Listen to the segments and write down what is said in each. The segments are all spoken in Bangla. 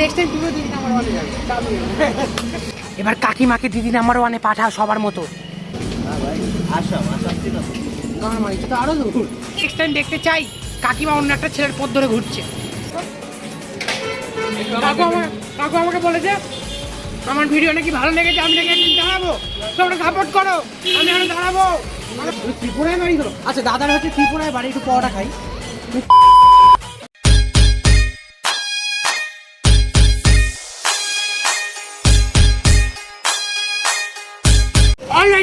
নেক্সট টাইম তুমিও দিদি নাম্বার ওয়ানে যাবে। এবার কাকিমাকে দিদি নাম্বার ওয়ানে পাঠাও সবার মতো। গামারি তো আরও দূর। নেক্সট টাইম দেখতে চাই কাকিমা অন্য একটা ছেলের পথ ধরে ঘুরছে। কাকু আমার কাকু আমাকে বলেছে আমার ভিডিও নাকি ভালো লেগেছে আমি নাকি একদিন দাঁড়াবো। তোমরা সাপোর্ট করো আমি এখন দাঁড়াবো। আমার ত্রিপুরায় বাড়ি তো আচ্ছা দাদার হচ্ছে ত্রিপুরায় বাড়ি একটু পরোটা খাই।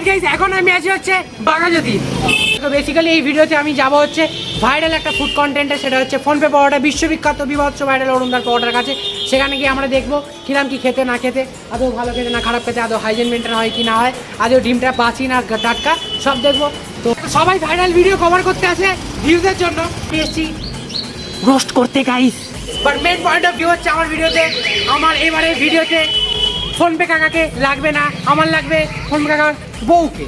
গাইস এখন আমি আছি হচ্ছে বাঘাযতীন তো বেসিক্যালি এই ভিডিওতে আমি যাব হচ্ছে ভাইরাল একটা ফুড কন্টেন্টে সেটা হচ্ছে ফোনপে পাওয়াটা বিশ্ববিখ্যাত, বিভৎস ভাইরাল অরুণদার পাওয়াটার কাছে। সেখানে গিয়ে আমরা দেখব কিরাম, কি খেতে, না খেতে, আদৌ ভালো খেতে, না খারাপ খেতে, আদৌ হাইজেন মেনটেন হয় কি না হয়, আদৌ ডিমটা বাঁচি না টাটকা, সব দেখব। তো সবাই ভাইরাল ভিডিও কভার করতে আসে ভিউজের জন্য এসছি রোস্ট করতে guys but main point of view হচ্ছে আমার ভিডিওতে আমার এবারে ভিডিওতে ফোনপে কাকাকে লাগবে না আমার লাগবে ফোনপে কাকার বউকে।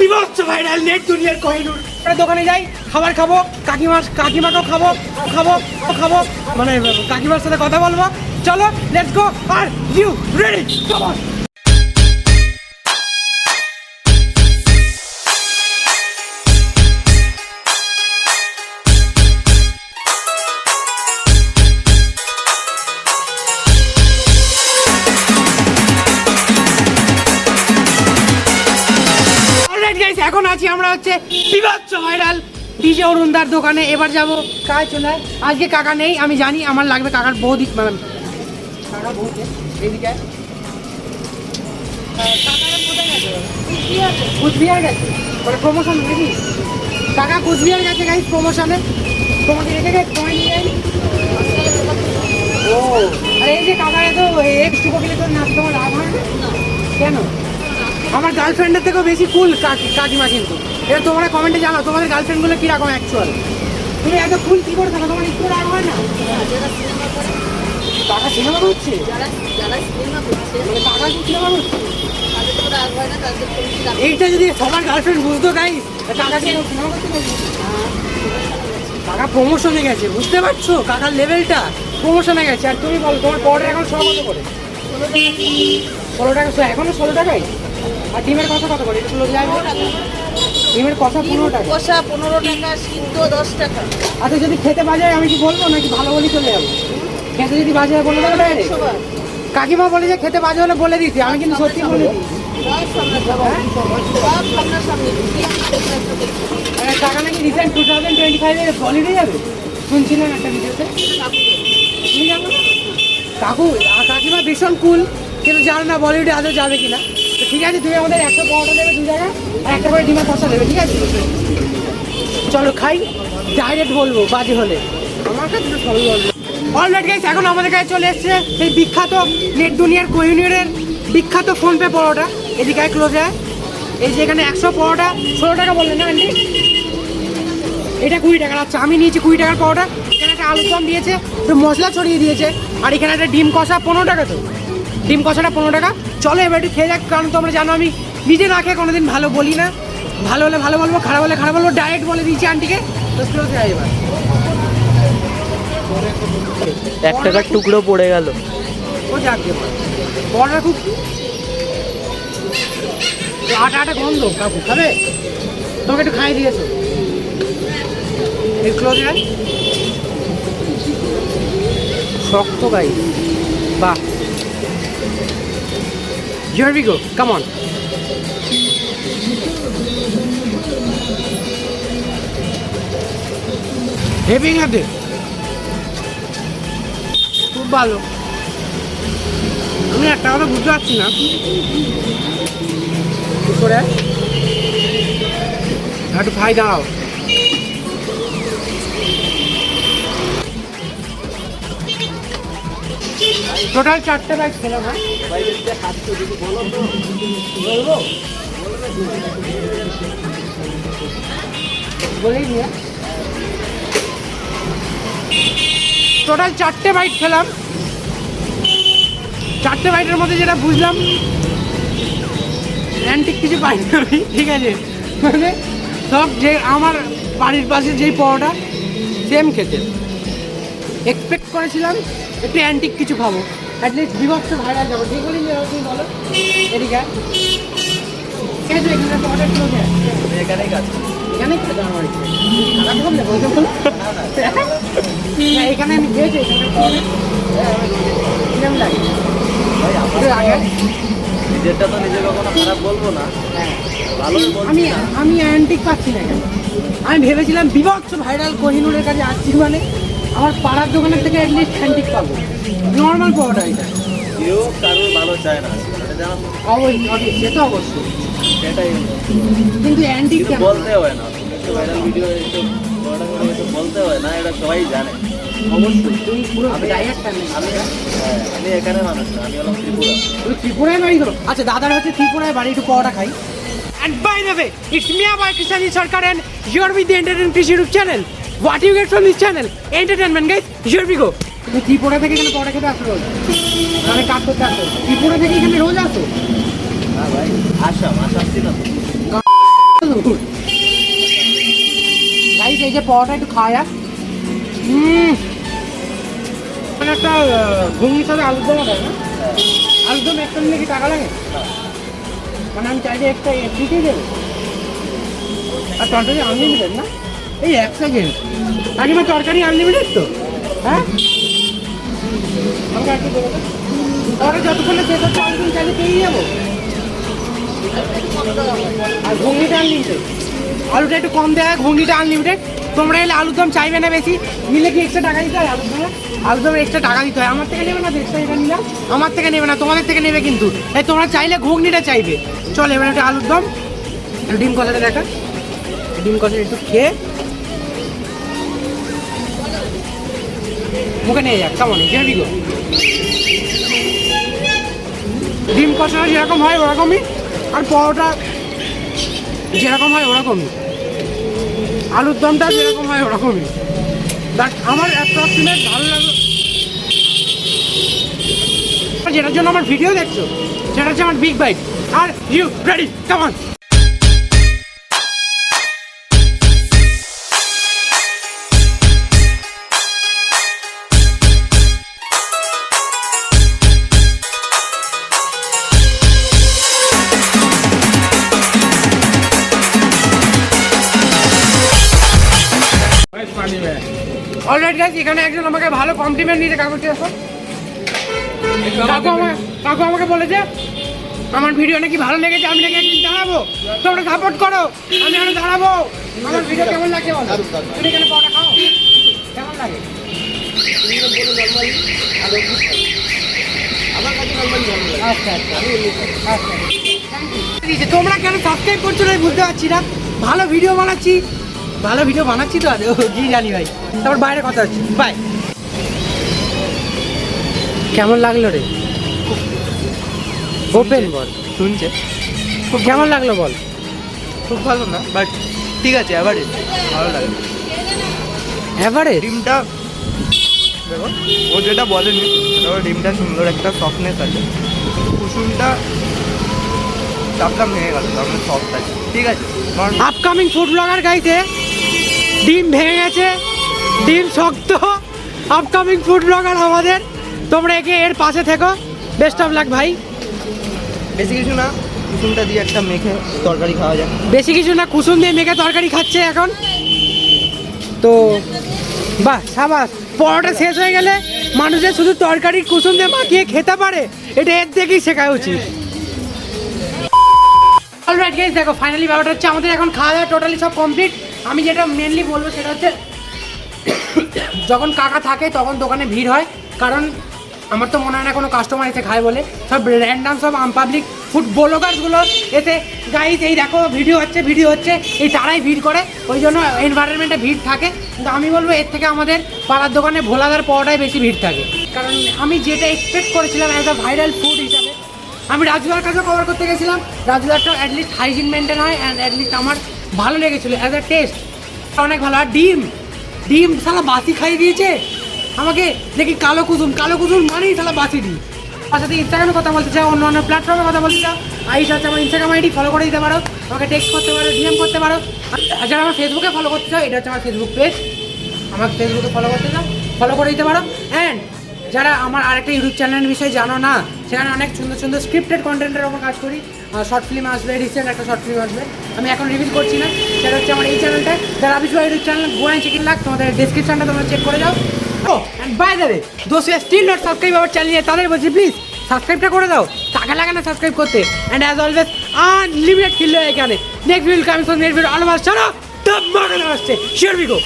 বিভৎস ভাইরাল নেট দুনিয়ার কহিনুর দোকানে যাই খাবার খাব কাকিমার কাকিমাকেও খাব খাব খাব মানে কাকিমার সাথে কথা বলব। চলো let's go are you ready এখন আছি আমরা হচ্ছে বিভৎস ভাইরাল ডিজে অরুণদার দোকানে। এবার যাব কাজ চলে আজকে কাকা নেই, আমি জানি, আমার লাগবে কাকার বৌদি মানে কাকা গেছে? কুচবিহার গেছে। মানে কাকা কুচবিহার গেছে ও, আরে এই যে না? কেন? আমার গার্লফ্রেন্ডের থেকেও বেশি কুল কাকিমা কিন্তু। এটা তোমরা কমেন্টে জানাও, তোমাদের গার্লফ্রেন্ডগুলো কীরকম অ্যাকচুয়াল তুমি এত কুল কী করে থাকো? তোমার একটু রাগ হয় না? টাকা সিনেমা মানে টাকা করছে? এইটা যদি সবার গার্লফ্রেন্ড বুঝতো গাই টাকা সিনেমা কাকা প্রমোশনে গেছে, বুঝতে পারছ? কাকার লেভেলটা প্রমোশনে গেছে। আর তুমি বলো, তোমার পরে এখন ছ কত করে। ষোলো টাকা শো এখনও ষোলো টাকাই আর ডিমের কথা কত করে? এটা ষোলো যাবে ডিমের কথা পনেরো টাকা? কষা পনেরো টাকা সিদ্ধ দশ টাকা। আচ্ছা যদি খেতে বাজে আমি কি বলব নাকি ভালো বলি চলে যাব? খেতে যদি বাজে বলে দেবো ডাইরেক্ট কাকিমা বলে যে খেতে বাজে হলে বলে দিতে আমি কিন্তু সত্যি বলে দিই। মানে টাকা নাকি রিসেন্ট টু থাউজেন্ড টোয়েন্টি ফাইভে বলিউডে যাবে? শুনছিলাম একটা ভিডিওতে কাকু আর কাকিমা ভীষণ কুল কিন্তু জানো না বলিউডে আদৌ যাবে কিনা। ঠিক আছে তুমি আমাদের একশো পরোটা দেবে দু জায়গায়, আর একটা করে ডিমের কষা দেবে ঠিক আছে? চলো খাই ডাইরেক্ট বলব, বাজে হলে। আমার কাছে তো সবই বলব। অলরেড এখন আমাদের কাছে চলে এসছে সেই বিখ্যাত নেট দুনিয়ার কোহিনুরের বিখ্যাত ফোনপে পরোটা। এদিকে ক্লোজ হয় এই যে এখানে একশো পরোটা, ষোলো টাকা বললেন না, আন্টি? এটা কুড়ি টাকার আচ্ছা আমি নিয়েছি কুড়ি টাকার পরোটা। এখানে একটা আলুর দম দিয়েছে একটু মশলা ছড়িয়ে দিয়েছে। আর এখানে একটা ডিম কষা পনেরো টাকা তো। ডিম কষাটা পনেরো টাকা। চলো এবার একটু খেয়ে যাক কারণ তোমরা জানো আমি নিজে না খেয়ে কোনোদিন ভালো বলি না। ভালো হলে ভালো বলব খারাপ হলে খারাপ বলব ডাইরেক্ট বলে দিয়েছি আন্টিকে। তো স্লো যায় এবার। এক টাকার টুকরো পড়ে গেল। ও যাক বড়টা খুব আটা আটা গন্ধ কাকু খাবে? তোমাকে একটু খাই দিয়েছ এই ক্লোজ শক্ত গাই। বাহ। Here we go. Come on. Heavy খাতে খুব ভালো। আমি একটা কথা বুঝতে পারছি না। করে? একটু খাই দাঁড়াও। টোটাল চারটে ব্যাগ খেলাম বলেই টোটাল চারটে বাইট খেলাম। চারটে বাইটের মধ্যে যেটা বুঝলাম অ্যান্টিক কিছু আমি, ঠিক আছে? মানে সব যে আমার বাড়ির পাশে যেই পরোটা সেম খেতে। এক্সপেক্ট করেছিলাম একটু অ্যান্টিক কিছু খাব অ্যাটলিস্ট বিভক্ত ভাইরাল যাব। ঠিক বলি তুমি বলো। এদিকে এখানে। আমি খেয়ে- কিরম লাগে? নিজেরটা তো নিজে কখনো খারাপ বলব না। হ্যাঁ। আমি আমি অ্যান্টিক পাচ্ছি না কেন আমি ভেবেছিলাম বিভৎস ভাইরাল কোহিনুরের কাছে আসছি মানে। আমার পাড়ার দোকানের থেকে অ্যাটলিস্ট অ্যান্টিক পাবো। নর্মাল পাওয়াটা এটা। কেউ কারোর ভালো চায় না। তো? অবশ্যই অবশ্যই সে তো অবশ্যই। সেটাই কিন্তু অ্যান্টিক বলতে হয় না। ভাইরাল ভিডিও বলতে হয় না এটা সবাই জানে। অবশ্যই তুমি পুরো আমি আমি হ্যাঁ, এখানে মানুষ না আমি হলাম ত্রিপুরা। তুমি ত্রিপুরায় বাড়ি করো আচ্ছা দাদার হচ্ছে ত্রিপুরায় বাড়ি একটু পাওয়াটা খাই। And by the way, it's me, Abhay Krishani Sarkar, and you're with the Entertainment Krishi YouTube channel. What you get from this channel? Entertainment, guys. Here we go. তুমি ত্রিপুরা থেকে এখানে পাওয়াটা খেতে আসো রোজ। মানে কাজ করতে আসো। ত্রিপুরা থেকে এখানে রোজ আসো? হ্যাঁ ভাই আসাম আসাম ছিল গাইস এই যে পাওয়াটা একটু খাওয়া হুম। মানে একটা ঘুগনির সাথে আলুর দম দেয় না? আলুর দম একটা নিলে কি টাকা লাগে? মানে আমি চাইলে একটা দিতেই দেবে। আর তরকারি আনলিমিটেড না? এই এক সেকেন্ড কাকিমা তরকারি আনলিমিটেড তো? হ্যাঁ? আমাকে একটু তাহলে যতক্ষণে শেষ হচ্ছে অনেকদিন চাইলে পেয়ে যাব। আর ঘুগনিটা আনলিমিটেড আলুটা একটু কম দেয়, ঘুগনিটা আনলিমিটেড তোমরা এলে আলুর দম চাইবে না বেশি। নিলে কি এক্সট্রা টাকা দিতে হয় আলুর দমে? এক্সট্রা টাকা দিতে হয়। আমার থেকে নেবে না এক্সট্রা এটা নিলাম। আমার থেকে নেবে না, তোমাদের থেকে নেবে কিন্তু। এই তোমরা চাইলে ঘুগনিটা চাইবে। চল এবার একটা আলুর দম। ডিম কষাটা দেখা। ডিম কষা একটু খেয়ে মুখে নিয়ে যাক, কেমন? জেবি গো ডিম কষাটা যেরকম হয় ওরকমই, আর পরোটা যেরকম হয় ওরকমই। আলুর দমটা যেরকম হয় ওরকমই। বাট আমার অ্যাপ্রক্সিমেট ভালো লাগল। যেটার জন্য আমার ভিডিও দেখছ, সেটা হচ্ছে আমার big bite are you ready কেমন অলরাইট গাইস এখানে একজন আমাকে ভালো কমপ্লিমেন্ট দিয়েছে কাকুটি আসো। কাকু আমাকে কাকু আমাকে বলেছে আমার ভিডিও নাকি ভালো লেগেছে আমি নাকি একদিন দাঁড়াবো। তোমরা সাপোর্ট করো আমি এখানে দাঁড়াবো। আমার ভিডিও কেমন লাগে বলো? তুমি এখানে পাওয়া খাও? কেমন লাগে? আচ্ছা আচ্ছা। আচ্ছা তোমরা কেন সাবস্ক্রাইব করছ না বুঝতে পারছি না। ভালো ভিডিও বানাচ্ছি। ভালো ভিডিও বানাচ্ছি তো ও, কি জানি ভাই। তারপর বাইরে কথা হচ্ছে। বাই কেমন লাগল রে? ওপেন বল। শুনছে। খুব কেমন লাগল বল? খুব ভালো না বাট ঠিক আছে এবারে ভালো লাগে। এভারে ডিমটা দেখো ও যেটা বলেনি ডিমটা সুন্দর একটা সফটনেস আছে। কুসুমটা চাপটা ভেঙে গেল তার মানে সফট আছে। ঠিক আছে আপকামিং ফুড ব্লগার গাইতে ডিম ভেঙে গেছে ডিম শক্ত আপকামিং ফুড ব্লগার আমাদের। তোমরা একে এর পাশে থেকো। বেস্ট অফ লাক ভাই। বেশি কিছু না কুসুমটা দিয়ে একটা মেখে তরকারি খাওয়া যায় বেশি কিছু না কুসুম দিয়ে মেখে তরকারি খাচ্ছে এখন। তো বাহ সাবাস। পরোটা শেষ হয়ে গেলে মানুষের শুধু তরকারি কুসুম দিয়ে মাখিয়ে খেতে পারে এটা এর থেকেই শেখা উচিত। অলরাইট গাইস দেখো ফাইনালি ব্যাপারটা হচ্ছে আমাদের এখন খাওয়া দাওয়া টোটালি সব কমপ্লিট আমি যেটা মেনলি বলব সেটা হচ্ছে, যখন কাকা থাকে তখন দোকানে ভিড় হয়, কারণ আমার তো মনে হয় না কোনো কাস্টমার এসে খায় বলে। সব র্যান্ডাম সব আনপাবলিক ফুড ব্লগার্সগুলো এসে গাইজ এই দেখো ভিডিও হচ্ছে ভিডিও হচ্ছে। এই তারাই ভিড় করে, ওই জন্য এনভায়রনমেন্টে ভিড় থাকে। কিন্তু আমি বলব, এর থেকে আমাদের পাড়ার দোকানে ভোলাদার পাওয়াটাই বেশি ভিড় থাকে। কারণ আমি যেটা এক্সপেক্ট করেছিলাম অ্যাজ আ ভাইরাল ফুড হিসাবে আমি রাজুলার কাছে কভার করতে গেছিলাম। রাজুলারটা অ্যাটলিস্ট হাইজিন মেনটেন হয় অ্যান্ড অ্যাটলিস্ট আমার ভালো লেগেছিলো অ্যাজ আ টেস্ট অনেক ভালো। আর ডিম ডিম সালা বাসি খাইয়ে দিয়েছে। আমাকে দেখি কালো কুসুম কালো কুসুম মানেই সালা বাসি ডিম। তার সাথে ইনস্টাগ্রামে কথা বলতে চাও, অন্য অন্য প্ল্যাটফর্মে কথা বলতে চাও, আইস হচ্ছে আমার ইনস্টাগ্রাম আইডি ফলো করে দিতে পারো। আমাকে টেক্সট করতে পারো ডিএম করতে পারো। আর যারা আমার ফেসবুকে ফলো করতে চাও, এটা হচ্ছে আমার ফেসবুক পেজ আমার ফেসবুকে ফলো করতে চাও ফলো করে দিতে পারো। অ্যান্ড যারা আমার আরেকটা ইউটিউব চ্যানেলের বিষয়ে জানো না, সেখানে অনেক সুন্দর সুন্দর স্ক্রিপ্টেড কন্টেন্টের ওপর কাজ করি। শর্ট ফিল্ম আসবে রিসেন্ট একটা শর্ট ফিল্ম আসবে। আমি এখন রিভিল করছি না, সেটা হচ্ছে আমার এই চ্যানেলটা যারা আবিস ইউটিউব চ্যানেল গোয়ান চিকেন লাগ, তোমাদের ডিসক্রিপশনটা তোমরা চেক করে যাও। ও and by the way those still not subscribe our channel তাদের বলছি প্লিজ সাবস্ক্রাইবটা করে দাও। টাকা লাগে না সাবস্ক্রাইব করতে। And as always unlimited kill এখানে। Next video coming next video almost চলো টপ মডেল আসছে। শিওর বি গো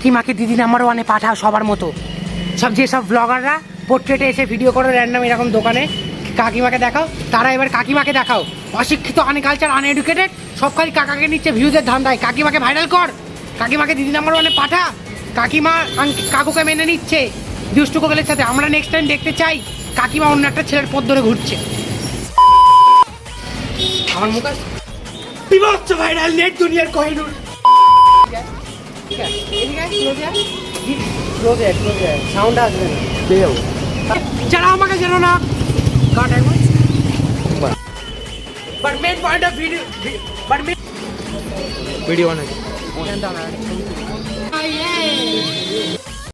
কাকিমাকে দিদি নাম্বার ওয়ানে পাঠাও সবার মতো। সব যেসব ব্লগাররা পোর্ট্রেটে এসে ভিডিও করে র্যান্ডাম এরকম দোকানে কাকিমাকে দেখাও, তারা এবার কাকিমাকে দেখাও। অশিক্ষিত আনকালচার আনএডুকেটেড সব খালি কাকাকে নিচ্ছে ভিউজের ধান্দায়। কাকিমাকে ভাইরাল কর। কাকিমাকে দিদি নাম্বার ওয়ানে পাঠা। কাকিমা কাকুকে মেনে নিচ্ছে। দুষ্টু কোকেলের সাথে আমরা নেক্সট টাইম দেখতে চাই। কাকিমা অন্য একটা ছেলের পথ ধরে ঘুরছে। আমার মুখ বিভৎস ভাইরাল নেট দুনিয়ার কহিনুর ঠিক আছে এদিকে close এ আয়। Sound আসবে না। পেয়ে যাব। যারা আমাকে জানো না কাট একবার but main point of video but main video বানাচ্ছি দাঁড়া